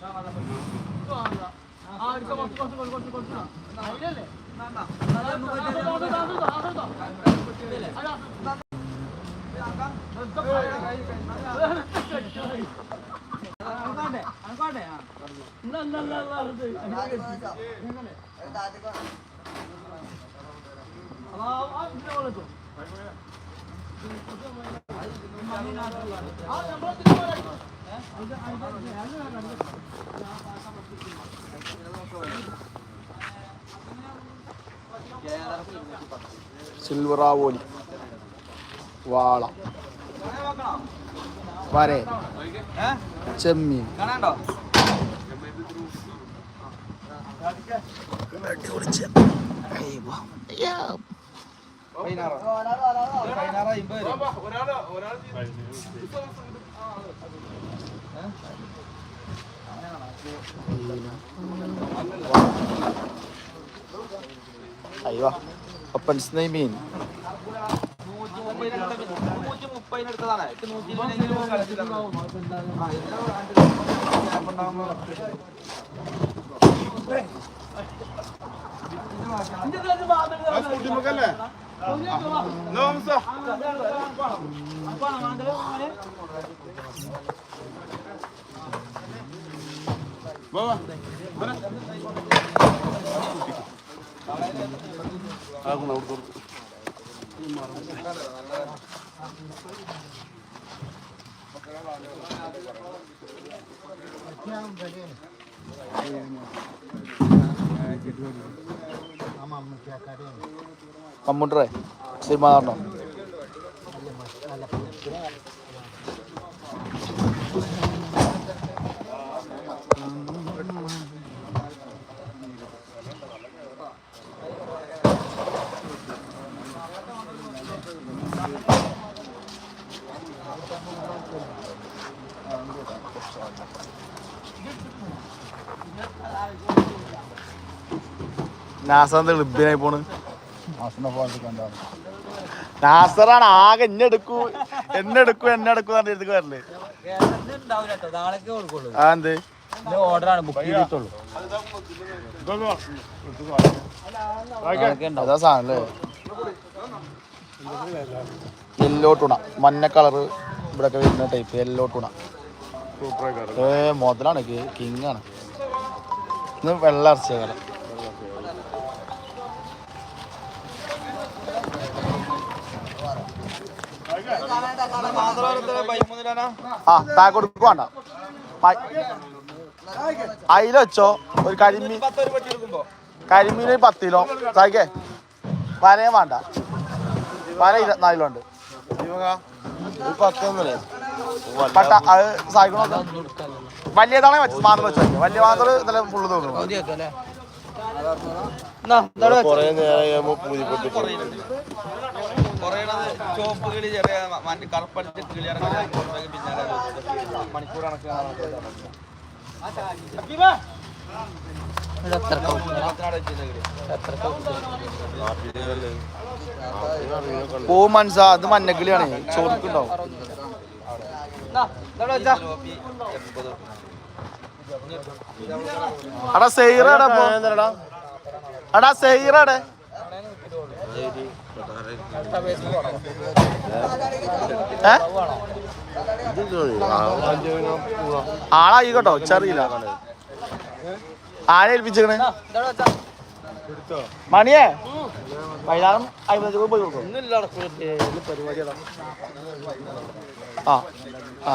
അതാ ആ ഇതിനെ കൊള്ളത്തോ സിൽവറാവോലി. വാള. വരെ. ചെമ്മീൻ. കാണാണ്ടോ? പതിനാറ്? അമ്പത് വരും അയ്യോ. നൂറ്റി നെയ്മീൻ നൂറ്റി മുപ്പതിനടുത്ത നൂറ്റി മുപ്പതിനടുത്തതാണ് ഇത് നൂറ്റി ഇരുപതിനെങ്കിലും കളിച്ചിട്ടുണ്ടാവും ആ ഇതിന് മമ്മൂട്ടറെ സിനിമ കാണണോ നാസാന്ത എളുപ്പനായി പോണ് നാസറാണ് ആകെ എന്നെ എടുക്കൂ എന്നെ എടുക്കൂ എന്നെ എടുക്കൂ പറഞ്ഞ അടുത്തേക്ക് വരൽ. ആ എന്ത്? ഓർഡറാണ് ചെയ്തിട്ടുള്ളൂ അതാ സാധനം യെല്ലോ മഞ്ഞ കളറ് ഇവിടെയൊക്കെ വരുന്ന ടൈപ്പ് യെല്ലോ ടൂണ ഏ മുതലാണ് കിങ് ആണ്. ഇന്ന് വെള്ള കളർ ആ താ കൊടുക്കുക വേണ്ട. അയില വെച്ചോ ഒരു കരിമീൻ കരിമീൻ കരിമീൻ പത്ത് കിലോ. സായിക്കേ വരയും വേണ്ട. വര ഇരുപത്തിനാല് കിലോ ഉണ്ട് പട്ട അത് സായിക്കണോ വലിയതാണേ മാത്രം വെച്ച് വലിയ മാത്രം ഇന്നലെ ഫുള്ള് തോന്നുന്നു കുറയണത് ചോപ്പ് കിളി ചെറിയ കറുപ്പടിച്ച കിളി ഇറങ്ങി പുറത്തേക്ക് മണിക്കൂർ കണക്കാണ് പോ മനസ്സ അത് മഞ്ഞക്കിളിയാണ്. ചോദിക്കുണ്ടാവും അടാ സെയ്റാടാ അടാ സെയ്റാടെ ആളായി കേട്ടോ ചെറിയില്ല. ആരെ ഏൽപ്പിച്ചേക്കണേ? മണിയേ? വൈകുന്നേരം അമ്പത് രൂപ പോയി കൊടുക്കും. ആ ആ.